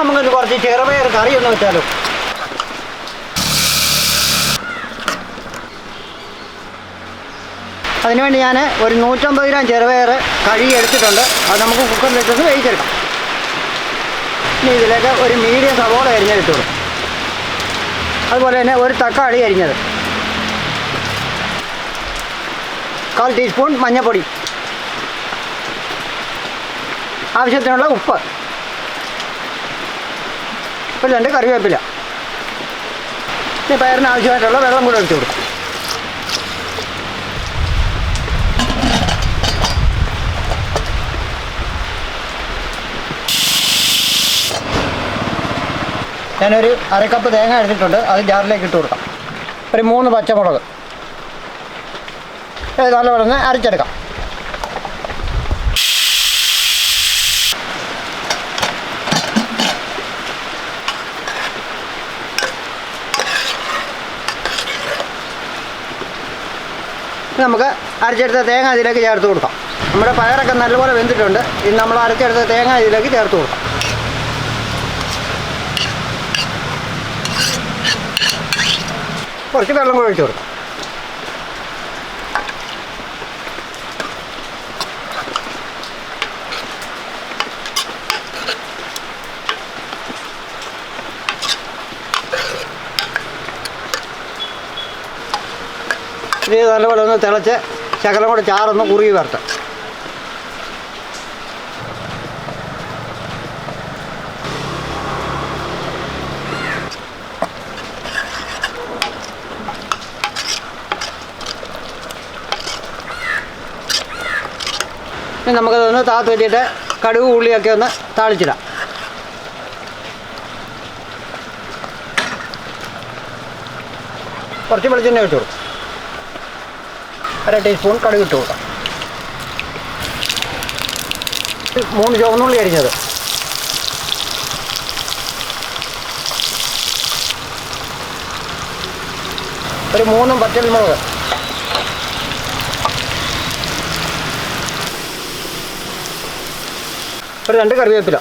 നമുക്കൊന്ന് കുറച്ച് ചെറുപയർ കറി ഒന്ന് വെച്ചാലോ? അതിനുവേണ്ടി ഞാൻ ഒരു നൂറ്റമ്പത് ഗ്രാം ചെറുപയർ കഴുകി എടുത്തിട്ടുണ്ട്. അത് നമുക്ക് കുക്കറിലിട്ടൊന്ന് വേവിച്ചെടുക്കാം. ഇനി ഇതിലേക്ക് ഒരു മീഡിയം സവോള അരിഞ്ഞെടുത്തോളൂ അതുപോലെ തന്നെ ഒരു തക്കാളി അരിഞ്ഞത്. കാൽ ടീസ്പൂൺ മഞ്ഞൾപ്പൊടി ആവശ്യത്തിനുള്ള ഉപ്പ്. ഒരു രണ്ട് കറിവേപ്പില ഇനി പയറിന് ആവശ്യമായിട്ടുള്ള വെള്ളം കൂടെ ഒഴിച്ചു കൊടുക്കും. ഞാനൊരു അരക്കപ്പ് തേങ്ങ എടുത്തിട്ടുണ്ട് അത് ജാറിലേക്ക് ഇട്ട് കൊടുക്കാം. ഒരു മൂന്ന് പച്ചമുളക്. ഇത് നല്ലപോലെ ഒന്ന് അരച്ചെടുക്കാം. നമുക്ക് അരച്ചെടുത്ത തേങ്ങ ഇതിലേക്ക് ചേർത്ത് കൊടുക്കാം. നമ്മുടെ പയറൊക്കെ നല്ലപോലെ വെന്തിട്ടുണ്ട്. ഇനി നമ്മൾ അരച്ചെടുത്ത തേങ്ങ ഇതിലേക്ക് ചേർത്ത് കൊടുക്കാം. കുറച്ച് വെള്ളം കൂടെ ഒഴിച്ചു കൊടുക്കാം. ഇത് നല്ലപോലെ ഒന്ന് തിളച്ച് ശകലം കൂടെ ചാറൊന്ന് കുറുകി വരട്ടെ. ഇനി നമുക്കതൊന്ന് താത്ത് വെച്ചിട്ട് കടുക് ഉള്ളിയൊക്കെ ഒന്ന് താളിച്ചിടാം. കുറച്ച് വെളിച്ചെണ്ണ വെച്ച് കൊടുക്കും. അര ടീസ്പൂൺ കടുക് ഇട്ട് കൊടുക്കാം. മൂന്ന് ചുവന്നുള്ളി അരിഞ്ഞത്. ഒരു മൂന്നും പച്ചമുളക്. ഒരു രണ്ട് കറിവേപ്പില.